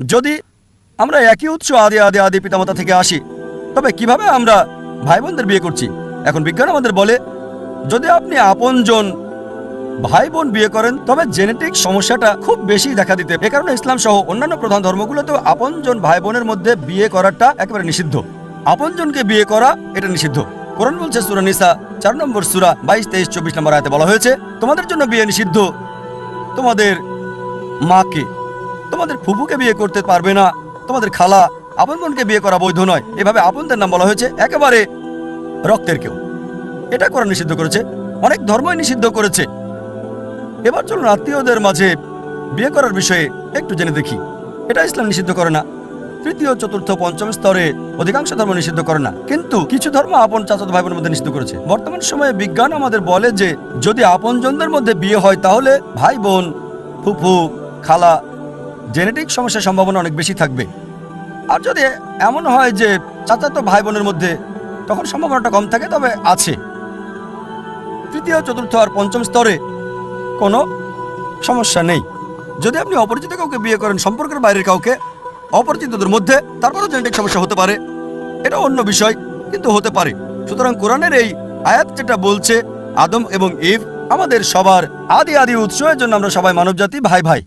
যদি আমরা একই উৎস আদি আদি আদি পিতামাতা থেকে আসি, তবে কীভাবে আমরা ভাই বোনদের বিয়ে করছি? এখন বিজ্ঞান আমাদের বলে, যদি আপনি আপনজন ভাই বোন বিয়ে করেন, তবে জেনেটিক সমস্যাটা খুব বেশি দেখা দিতে এ কারণে ইসলাম সহ অন্যান্য প্রধান ধর্মগুলোতেও আপনজন ভাই বোনের মধ্যে বিয়ে করাটা একেবারে নিষিদ্ধ। আপনজনকে বিয়ে করা এটা নিষিদ্ধ। কোরআন বলছে সুরা নিসা, চার নম্বর সুরা, বাইশ, তেইশ, চব্বিশ নম্বর আয়তে বলা হয়েছে, তোমাদের জন্য বিয়ে নিষিদ্ধ তোমাদের মাকে। তোমাদের ফুফুকে বিয়ে করতে পারবে না। তোমাদের খালা আপন বোনকে বিয়ে করা বৈধ নয়। এভাবে আপনদের নাম বলা হয়েছে একেবারে রক্তের কেউ। এটা করা নিষিদ্ধ করেছে। অনেক ধর্মই নিষিদ্ধ করেছে। এবার চলুন আত্মীয়দের মাঝে বিয়ে করার বিষয়ে একটু জেনে দেখি। এটা ইসলাম নিষিদ্ধ করে না। তৃতীয়, চতুর্থ, পঞ্চম স্তরে অধিকাংশ ধর্ম নিষিদ্ধ করে না। কিন্তু কিছু ধর্ম আপন চাচাতো ভাই বোনের মধ্যে নিষিদ্ধ করেছে। বর্তমান সময়ে বিজ্ঞান আমাদের বলে যে, যদি আপনজনদের মধ্যে বিয়ে হয়, তাহলে ভাই বোন, ফুফু, খালা জেনেটিক সমস্যার সম্ভাবনা অনেক বেশি থাকবে। আর যদি এমন হয় যে চাচাতো ভাই বোনের মধ্যে তখন সম্ভাবনাটা কম থাকে, তবে আছে। তৃতীয়, চতুর্থ আর পঞ্চম স্তরে কোনো সমস্যা নেই। যদি আপনি অপরিচিত কাউকে বিয়ে করেন, সম্পর্কের বাইরের কাউকে অপরিচিতদের মধ্যে, তারপরও জেনেটিক সমস্যা হতে পারে। এটা অন্য বিষয়, কিন্তু হতে পারে। সুতরাং কোরআনের এই আয়াত যেটা বলছে, আদম এবং ইভ আমাদের সবার আদি আদি উৎস জন্য আমরা সবাই মানবজাতি, ভাই ভাই।